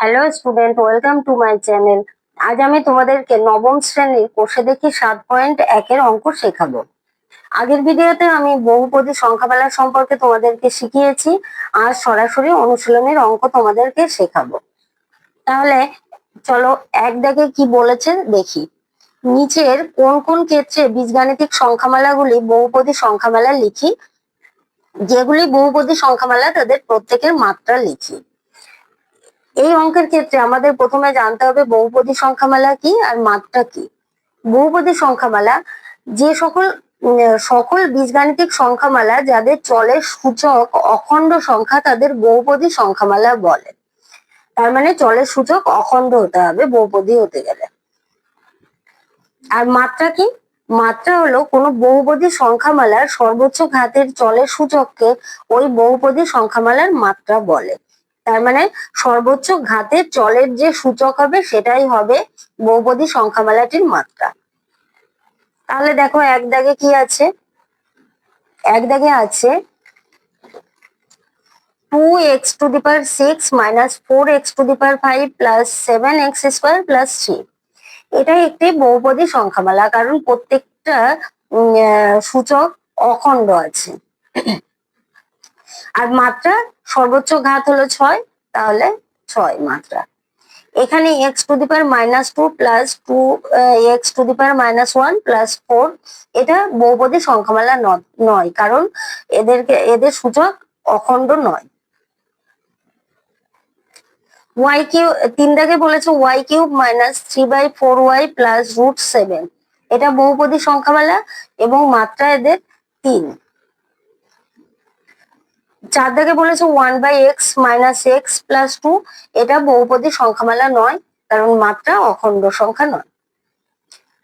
Hello student welcome to my channel আজ আমি তোমাদেরকে নবম শ্রেণির কোষে দেখি সাত পয়েন্ট একের অঙ্ক শেখাবো। আগের ভিডিওতে আমি বহুপদী সংখ্যাবেলা সম্পর্কে তোমাদেরকে শিখিয়েছি, আর সরাসরি অনুশীলনের অঙ্ক তোমাদেরকে শেখাবো। তাহলে চলো এক দাগে কি বলেছে দেখি। নিচের কোন কোন ক্ষেত্রে বীজগাণিতিক সংখ্যামালাগুলি বহুপদী সংখ্যামালা লিখি, যেগুলি বহুপদী সংখ্যামালা তাদের প্রত্যেকের মাত্রা লিখি। এই অঙ্কের ক্ষেত্রে আমাদের প্রথমে জানতে হবে বহুপদী সংখ্যামালা কি আর মাত্রা কি? বহুপদী সংখ্যামালা যে সকল সকল বীজগাণিতিক সংখ্যামালা যাদের চলের সূচক অখণ্ড সংখ্যা তাদের বহুপদী সংখ্যামালা বলে। তার মানে চলের সূচক অখণ্ড হতে হবে, বহুপদী হতে গেলে। আর মাত্রা কি? মাত্রা হলো কোনো বহুপদী সংখ্যামালার সর্বোচ্চ ঘাতের চলের সূচককে ওই বহুপদী সংখ্যামালার মাত্রা বলে। তার মানে সর্বোচ্চ ঘাতের চলের যে সূচক হবে সেটাই হবে বহুপদী সংখ্যামালাটির মাত্রা। তাহলে দেখো এক দাগে কি আছে? এক দাগে আছে two x to the power six minus four x to the power five plus seven x square plus three এটা একটি বহুপদী সংখ্যামালা, কারণ প্রত্যেকটা সূচক অখণ্ড আছে। আর মাত্রা সর্বোচ্চ ঘাত হলো ছয়, তাহলে ছয় মাত্রা। এখানে x to the power minus two plus two x to the power minus one plus four এটা বহুপদী সংখ্যামালা নয়, কারণ এদেরকে, এদের সূচক অখণ্ড নয়। ওয়াই কিউ তিন দাগে বলেছে y cube minus three by four y plus root seven এটা বহুপদী সংখ্যামালা এবং মাত্রা এদের তিন। চার দাগে বলেছে one by x minus x plus two এটা বহুপদী সংখ্যামালা নয়, কারণ মাত্রা অখণ্ড সংখ্যা নয়।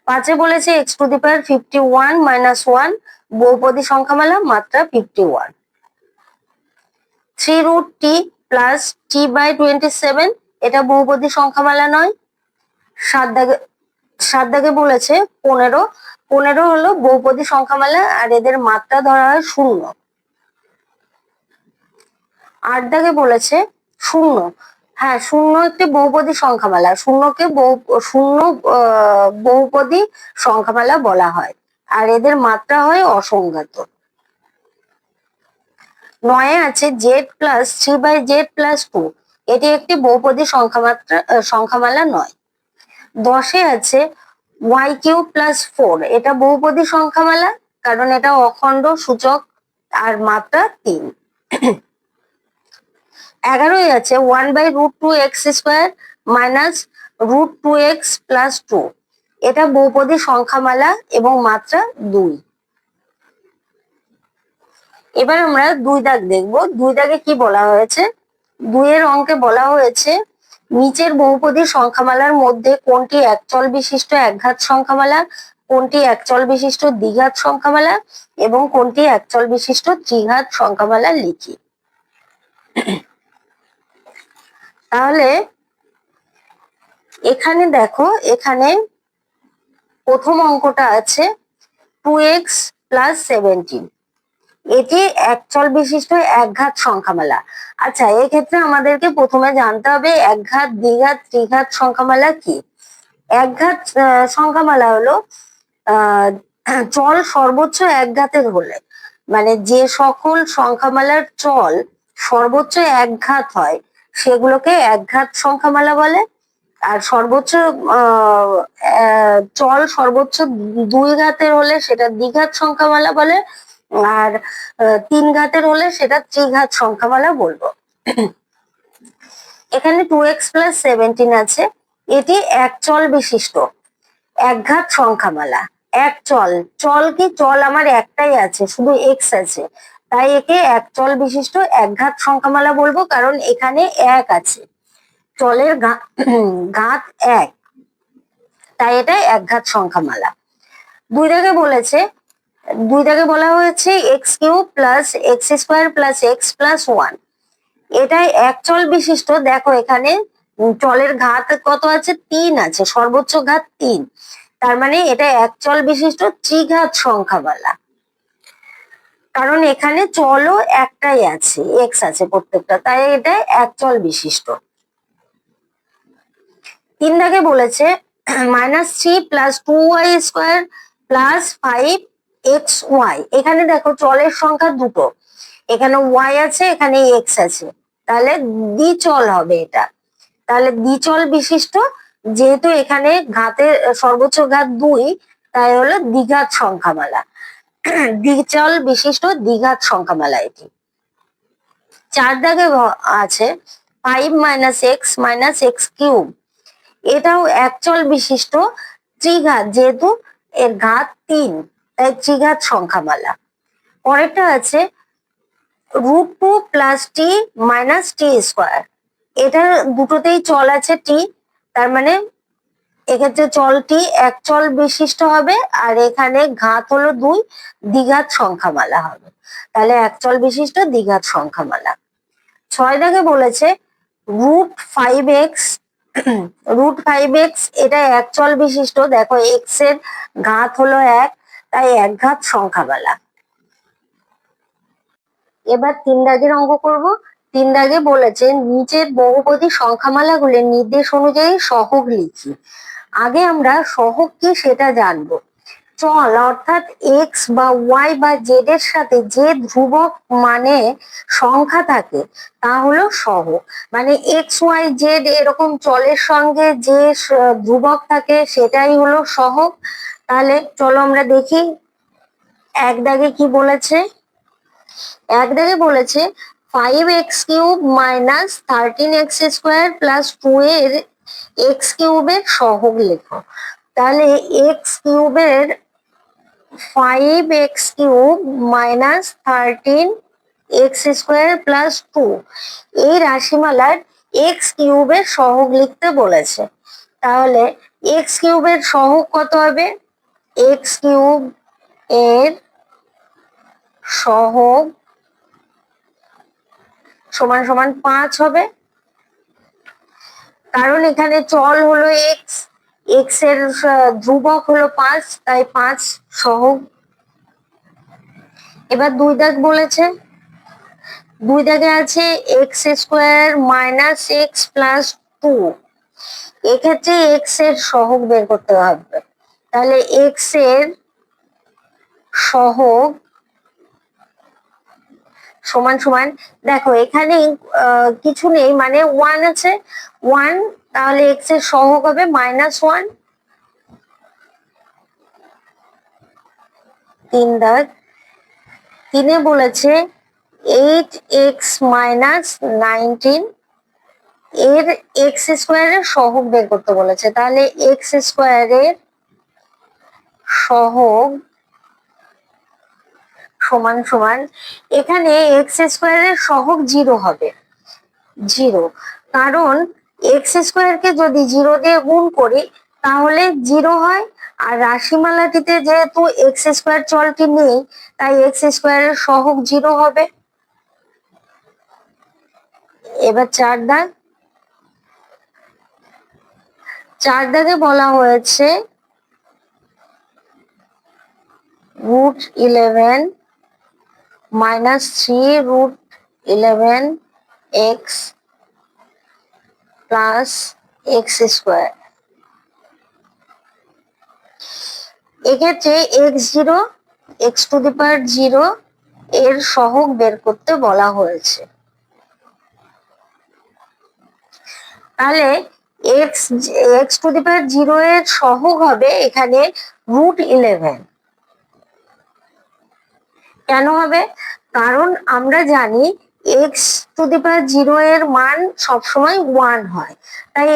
পাঁচে বলেছে x to the power fifty one minus one বহুপদী সংখ্যামালা, মাত্রা fifty one three root t plus t by twenty seven এটা বহুপদী সংখ্যামালা নয়। সাত দাগে সাত দাগে বলেছে পনেরো পনেরো হলো বহুপদী সংখ্যামালা, আর এদের মাত্রা ধরা হয় শূন্য। আট দাগে বলেছে শূন্য। হ্যাঁ শূন্য একটি বহুপদী সংখ্যামালা। শূন্যকে বহু, শূন্য বহুপদী সংখ্যামালা বলা হয়। আর এদের মাত্রা হয় অসংজ্ঞাত। নয়ে আছে z plus three by z plus two. এটি একটি বহুপদী সংখ্যামাত্রা সংখ্যামালা নয়। দশে আছে ওয়াই কিউ প্লাস ফোর। এটা বহুপদী সংখ্যামালা, কারণ এটা অখণ্ড সূচক, আর মাত্রা তিন। এগারোই আছে one by root two x square minus root two x plus two এটা বহুপদী সংখ্যামালা এবং মাত্রা দুই। এবার আমরা দুই দাগ দেখব। দুই দাগে কি বলা হয়েছে? দুইয়ের অঙ্কে বলা হয়েছে, নিচের বহুপদী সংখ্যামালার মধ্যে কোনটি একচল বিশিষ্ট একঘাত সংখ্যামালা, কোনটি একচল বিশিষ্ট দ্বিঘাত সংখ্যামালা, এবং কোনটি একচল বিশিষ্ট ত্রিঘাত সংখ্যামালা লিখি। তাহলে এখানে দেখো, এখানে প্রথম অঙ্কটা আছে টু এক্স প্লাস সেভেন্টিন এটি একচল বিশিষ্ট একঘাত সংখ্যামালা। আচ্ছা এক্ষেত্রে আমাদেরকে প্রথমে জানতে হবে একঘাত, দ্বিঘাত, ত্রিঘাত সংখ্যামালা কি? একঘাত সংখ্যামালা হলো চল সর্বোচ্চ একঘাতের হলে। মানে যে সকল সংখ্যামালার চল সর্বোচ্চ একঘাত হয় সেগুলোকে একঘাত সংখ্যামালা বলে। আর সর্বোচ্চ চল সর্বোচ্চ দুই ঘাতের হলে সেটা দ্বিঘাত সংখ্যামালা বলে, আর তিন ঘাতের হলে সেটা ত্রিঘাত সংখ্যামালা বলব। এখানে টু এক্স প্লাস সেভেন্টিন আছে। এটি এক চল বিশিষ্ট, একঘাত সংখ্যামালা। এক চল চল কি? চল আমার একটাই আছে, শুধু এক্স আছে। তাই একে এক চল বিশিষ্ট একঘাত সংখ্যামালা বলব, কারণ এখানে এক আছে। চলের ঘাত এক। তাই এটা একঘাত সংখ্যামালা। দুই দাগে বলেছে, দুই দাগে বলা হয়েছে x cube plus x square plus x plus one. এটাই এক চল বিশিষ্ট। দেখো এখানে চলের ঘাত কত আছে? তিন আছে, সর্বোচ্চ ঘাত তিন। তার মানে এটা এক চল বিশিষ্ট, ত্রিঘাত সংখ্যামালা। কারণ এখানে চলও একটাই আছে এক্স আছে প্রত্যেকটা, তাই এটা এক চল বিশিষ্ট। তিন দাগে বলেছে minus three plus two y square plus five x y এখানে দেখো চলের সংখ্যা দুটো, এখানে ওয়াই আছে, এখানে এক্স আছে। তাহলে দ্বিচল হবে এটা। তাহলে দ্বিচল বিশিষ্ট, যেহেতু এখানে ঘাতের সর্বোচ্চ ঘাত দুই, তাই হলো দ্বিঘাত সংখ্যামালা। দ্বিচল বিশিষ্ট দ্বিঘাত সংখ্যামালা এটি। চার দাগে আছে five minus x minus x cube এটাও একচল বিশিষ্ট ত্রিঘাত, যেহেতু এর ঘাত তিন, তাই ত্রিঘাত সংখ্যামালা পরেরটা আছে root two plus t minus t square এটা দুটোতেই চল আছে টি তার মানে এক্ষেত্রে চলটি এক চল বিশিষ্ট হবে আর এখানে ঘাত হলো দুই, দ্বিঘাত সংখ্যামালা হবে। তাহলে এক চল বিশিষ্ট, দ্বিঘাত সংখ্যামালা। ছয় দাগে বলেছে root five x root five x এটা এক চল বিশিষ্ট। দেখো এক্সের ঘাত হলো এক, তাই এক ঘাত সংখ্যামালা। এবার তিন দাগের অঙ্ক করব। তিন দাগে বলেছে, নিচের বহুপদী সংখ্যামালাগুলির নির্দেশ অনুযায়ী সহগ লিখি। আগে আমরা সহগ কি সেটা জানব। চল, অর্থাৎ এক্স বা ওয়াই বা জেড এর সাথে যে ধ্রুবক মানে সংখ্যা থাকে, তা হলো সহগ। মানে এক্স ওয়াই জেড এরকম চলের সঙ্গে যে ধ্রুবক থাকে, সেটাই হলো সহগ। তাহলে চলো আমরা দেখি, এক দাগে কি বলেছে? এক দাগে বলেছে five x cube minus thirteen x square plus two এর এক্স কিউবের সহগ লেখো। তাহলে এক্স কিউবের five x cube minus thirteen x square plus two এই রাশিমালার এক্স কিউবের সহগ লিখতে বলেছে। তাহলে এক্স কিউবের সহগ কত হবে? এক্স কিউব এর সহগ সমান সমান পাঁচ হবে। কারণ এখানে চল হলো এক্স এক্সের ধ্রুবক হলো পাঁচ, তাই পাঁচ সহগ এবার দুই দাগ বলেছে। দুই দাগে আছে x square minus x plus two এক্ষেত্রে এক্সের সহগ বের করতে হবে। তাহলে এক্সের সহগ সমান সমান। দেখো, এখানে কিছু নেই মানে ওয়ান আছে। ওয়ান তাহলে এক্সের সহগ হবে মাইনাস ওয়ান তিন দাগ। তিনে বলেছে এইট এক্স মাইনাস নাইনটিন এর এক্স স্কোয়ারের সহগ বের করতে বলেছে। তাহলে এক্স স্কোয়ারের সহগ সমান সমান এখানে এক্স স্কোয়ারের সহগ জিরো হবে। জিরো কারণ এক্স স্কোয়ারকে যদি জিরো দিয়ে গুণ করি, তাহলে জিরো হয়। আর রাশিমালাটিতে যেহেতু এক্স স্কোয়ার চলটি নেই, তাই এক্স স্কোয়ারের সহগ জিরো হবে। এবার চার দাগ। চার দাগে বলা হয়েছে root eleven minus three root eleven x plus x square এক্ষেত্রে x zero x to the power zero এর সহগ বের করতে বলা হয়েছে। তাহলে x x to the power zero এর সহগ হবে এখানে রুট ইলেভেন কেন হবে? কারণ আমরা জানি x to the power zero এর মান সবসময় ওয়ান হয়। তাই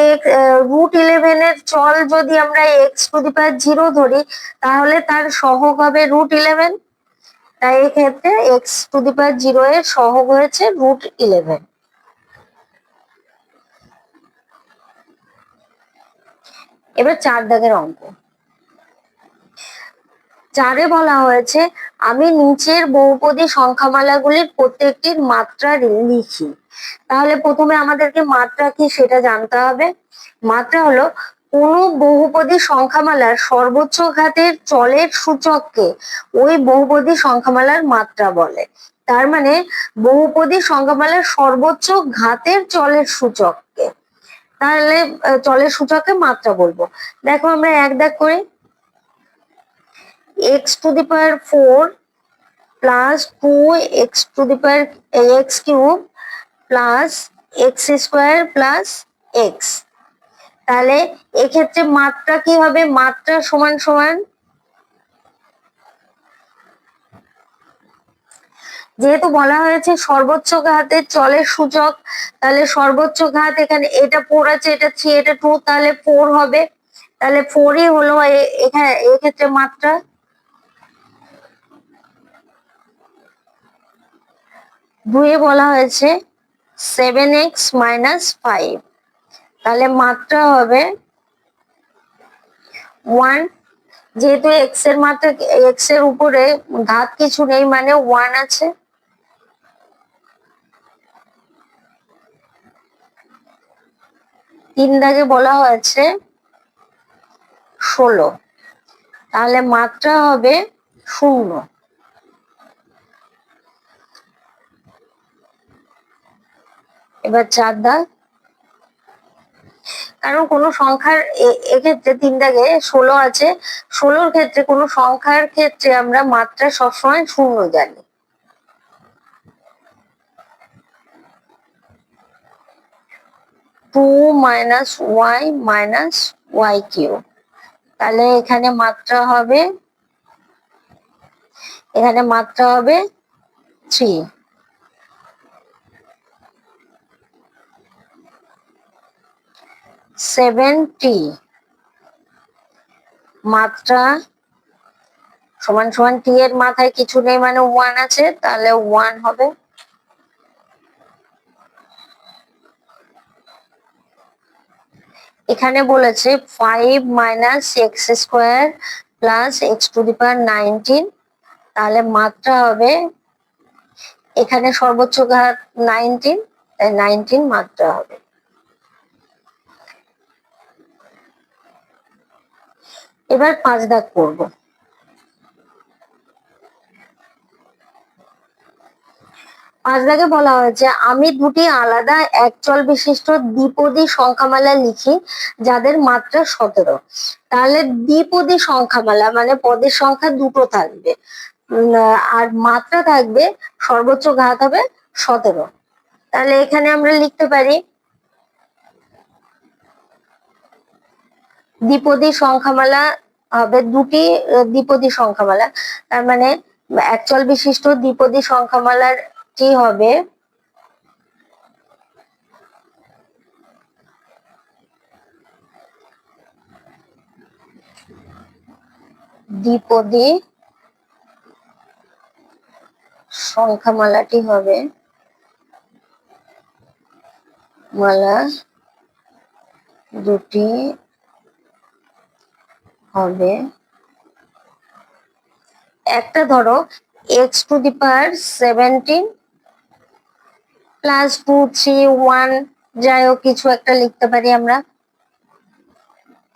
রুট ইলেভেন এর চল যদি আমরা x to the power zero ধরি, তাহলে তার সহগ হবে রুট ইলেভেন তাই এক্ষেত্রে x to the power zero এর সহগ হয়েছে রুট ইলেভেন এবার চার দাগের অঙ্ক। চারে বলা হয়েছে আমি নিচের বহুপদী সংখ্যামালাগুলির প্রত্যেকটির মাত্রা লিখি। তাহলে প্রথমে আমাদেরকে মাত্রা কি সেটা জানতে হবে। মাত্রা হলো কোন বহুপদী সংখ্যামালার সর্বোচ্চ ঘাতের চলের সূচককে ওই বহুপদী সংখ্যামালার মাত্রা বলে। তার মানে বহুপদী সংখ্যামালার সর্বোচ্চ ঘাতের চলের সূচককে। তাহলে চলের সূচকে মাত্রা বলব। দেখো আমরা এক দেখ করি। X to the power four plus two x to the power x cube plus x square plus x তাহলে এক্ষেত্রে মাত্রা কি হবে? মাত্রা সমান সমান যেহেতু বলা হয়েছে সর্বোচ্চ ঘাতের চলের সূচক, তাহলে সর্বোচ্চ ঘাত এখানে এটা ফোর আছে, এটা থ্রি এটা টু তাহলে ফোর হবে। তাহলে ফোরই হলো এখানে এক্ষেত্রে মাত্রা দুয়ে বলা হয়েছে সেভেন এক্স মাইনাস ফাইভ তাহলে মাত্রা হবে ওয়ান যেহেতু এক্সের মাত্রা এক্সের উপরে ঘাত কিছু নেই মানে ওয়ান আছে। তিন দাগে বলা হয়েছে ষোলো। তাহলে মাত্রা হবে শূন্য। এবার চার দাগ। কারণ কোনো সংখ্যার এক্ষেত্রে তিন দাগে ষোলো আছে। ষোলোর ক্ষেত্রে কোনো সংখ্যার ক্ষেত্রে আমরা মাত্রা সবসময় শূন্য জানি। Two minus y minus y cube তাহলে এখানে মাত্রা হবে, এখানে মাত্রা হবে থ্রি। সেভেন্টি। মাত্রা সমান সমান টি এর মাথায় কিছু নেই মানে ওয়ান আছে, তাহলে ওয়ান হবে। এখানে বলেছে five minus x square plus x to the power nineteen তাহলে মাত্রা হবে এখানে সর্বোচ্চ ঘাত নাইনটিন তাই নাইনটিন মাত্রা হবে। এবার পাঁচ দাগ করব পাঁচ দাগে বলা হয়েছে, আমি দুটি আলাদা একচল বিশিষ্ট দ্বিপদী সংখ্যামালা লিখি যাদের মাত্রা সতেরো। তাহলে দ্বিপদী সংখ্যামালা মানে পদের সংখ্যা দুটো থাকবে। আর মাত্রা থাকবে সর্বোচ্চ ঘাত হবে সতেরো। তাহলে এখানে আমরা লিখতে পারি দ্বিপদী সংখ্যামালা হবে দুটি দ্বিপদী সংখ্যামালা। তার মানে একচল বিশিষ্ট দ্বিপদী সংখ্যামালার টি হবে দ্বিপদী সংখ্যামালাটি হবে মালা দুটি হবে। একটা ধরো x to the power seventeen plus two three one যাই হোক, কিছু একটা লিখতে পারি আমরা।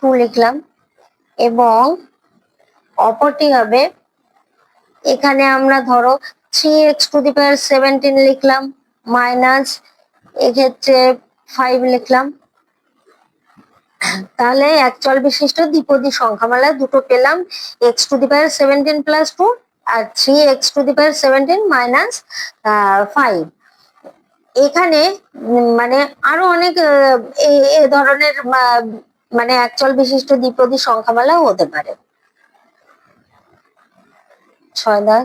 টু লিখলাম। এবং অপরটি হবে, এখানে আমরা ধরো three x to the power seventeen লিখলাম মাইনাস এক্ষেত্রে ফাইভ লিখলাম। তাহলে একচল বিশিষ্ট দ্বিপদী সংখ্যামালা দুটো পেলাম x to the power seventeen plus two R three x to the power seventeen minus five এখানে মানে আরও অনেক এ ধরনের মানে একচল বিশিষ্ট দ্বিপদী সংখ্যামালা হতে পারে। ছয় দাগ।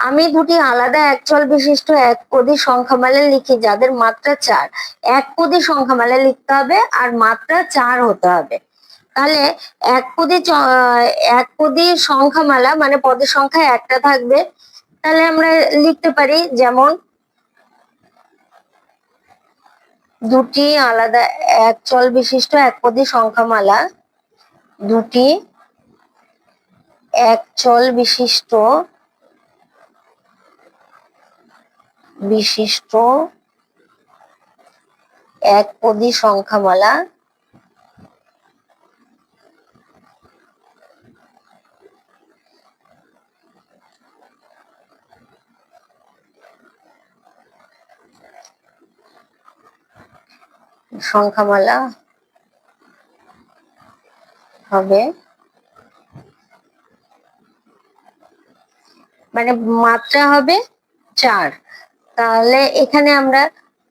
আমি দুটি আলাদা একচল বিশিষ্ট একপদী সংখ্যামালা লিখি, যাদের মাত্রা চার। একপদী সংখ্যামালা লিখতে হবে আর মাত্রা চার হতে হবে। তাহলে এক একপদী চ- একপদী সংখ্যামালা মানে পদের সংখ্যা একটা থাকবে। তাহলে আমরা লিখতে পারি যেমন দুটি আলাদা একচল বিশিষ্ট এক একপদী সংখ্যামালা, দুটি একচল বিশিষ্ট বিশিষ্ট এক একপদী সংখ্যামালা। সংখ্যামালা হবে। মানে মাত্রা হবে চার। তাহলে এখানে আমরা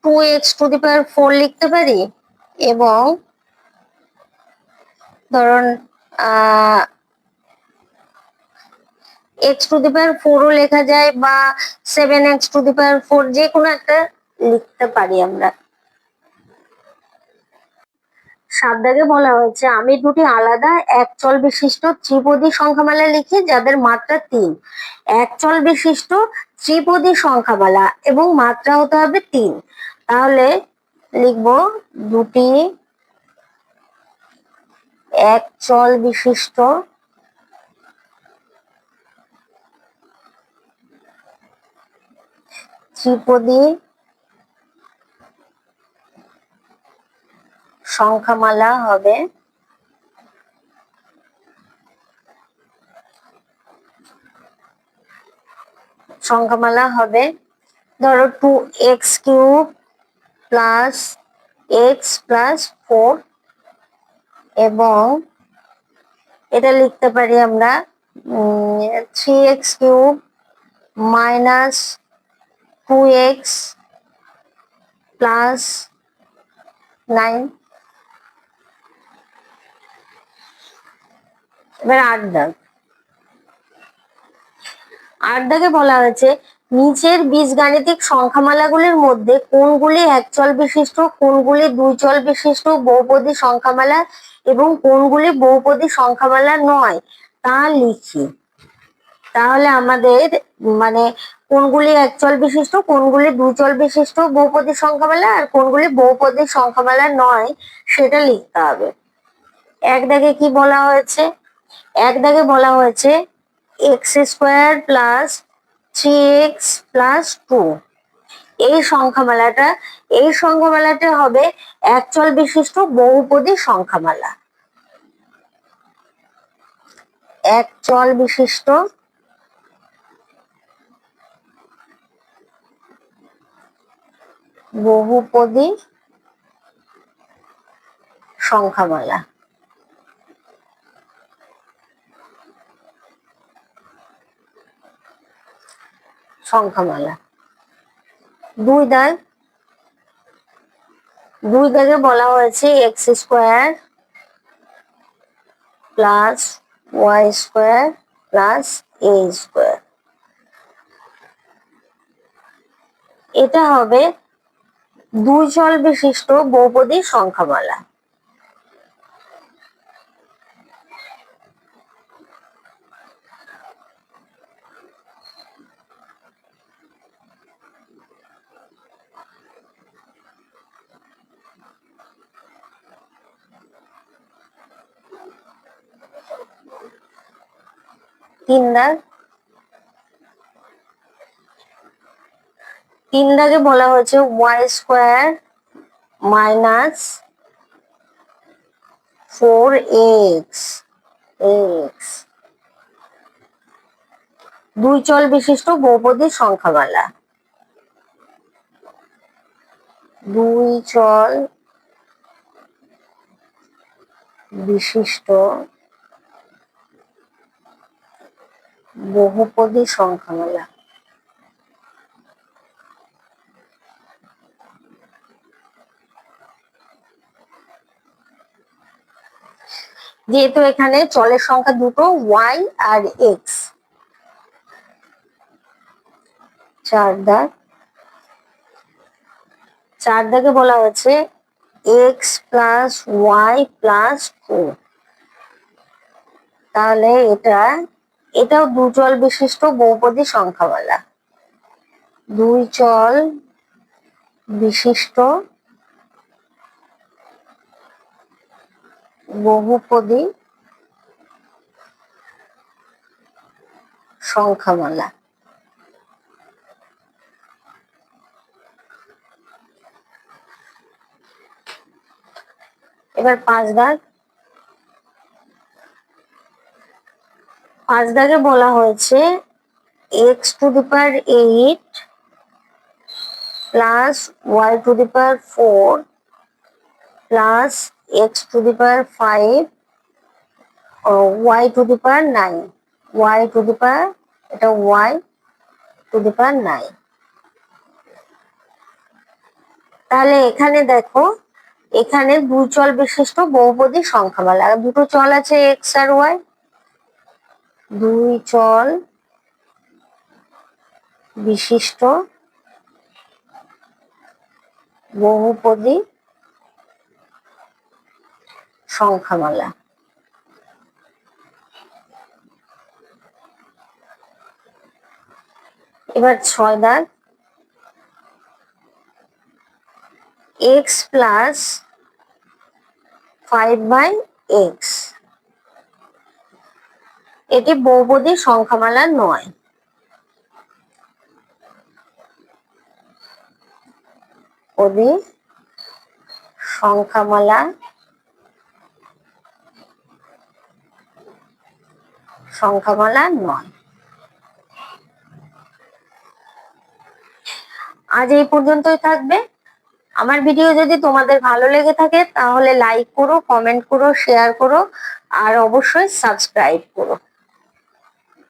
two x to the power four লিখতে পারি এবং ধরুন এক্স টু দি পাওয়ার ফোরও লেখা যায় বা seven x to the power four যে কোনো একটা লিখতে পারি আমরা। সাত বলা হয়েছে আমি দুটি আলাদা একচল বিশিষ্ট ত্রিপদী সংখ্যামালা লিখি, যাদের মাত্রা তিন। একচল বিশিষ্ট ত্রিপদী সংখ্যামালা এবং মাত্রা হতে হবে তিন। তাহলে লিখব দুটি একচল বিশিষ্ট ত্রিপদী সংখ্যামালা হবে। সংখ্যামালা হবে। ধরো two x cube plus x plus four এবং এটা লিখতে পারি আমরা three x cube minus two x plus nine এবার আট দাগ। আট দাগে বলা হয়েছে, নিচের বীজগাণিতিক সংখ্যামালাগুলির মধ্যে কোনগুলি একচল বিশিষ্ট, কোনগুলি দুই চল বিশিষ্ট বহুপদী সংখ্যামালা এবং কোনগুলি বহুপদী সংখ্যামালা নয়, তা লিখি। তাহলে আমাদের মানে কোনগুলি একচল বিশিষ্ট, কোনগুলি দুই চল বিশিষ্ট বহুপদী সংখ্যামালা আর কোনগুলি বহুপদী সংখ্যামালা নয়, সেটা লিখতে হবে। এক দাগে কি বলা হয়েছে? এক দাগে বলা হয়েছে x square plus three x plus two. এই সংখ্যামালাটা এই সংখ্যামালাটা হবে একচল বিশিষ্ট বহুপদী সংখ্যামালা। একচল বিশিষ্ট বহুপদী সংখ্যামালা। সংখ্যামালা। দুই দাগ, দুই দাগে বলা হয়েছে x square plus y square plus a square. এটা হবে দুই চল বিশিষ্ট বহুপদী সংখ্যামালা। তিন দাগ তিন দাগে বলা হয়েছে y square minus four x x. দুই চল বিশিষ্ট বহুপদী সংখ্যামালা। দুই চল বিশিষ্ট বহুপদী সংখ্যামালা। যেহেতু এখানে চলের সংখ্যা দুটো ওয়াই আর এক্স চার দাগ। চার দাগে বলা হয়েছে x plus y plus two তাহলে এটা এটাও দুচল বিশিষ্ট বহুপদী সংখ্যামালা। দুই চল বিশিষ্ট বহুপদী সংখ্যামালা। এবার পাঁচ দাগ পাঁচ দাগে বলা হয়েছে x to the power eight plus y to the power four plus x to the power five y to the power nine. Y to the power, এটা y to the power nine. তাহলে এখানে দেখো, এখানে দুই চল বিশিষ্ট বহুপদী সংখ্যামালা। দুটো চল আছে এক্স আর ওয়াই দুই চল বিশিষ্ট বহুপদী সংখ্যামালা। এবার ছয় দাগ। X plus five by x. এটি বহুপদী সংখ্যামালা নয়। পদী সংখ্যামালা সংখ্যামালা নয়। আজ এই পর্যন্তই থাকবে। আমার ভিডিও যদি তোমাদের ভালো লেগে থাকে, তাহলে লাইক করো কমেন্ট করো শেয়ার করো, আর অবশ্যই সাবস্ক্রাইব করো।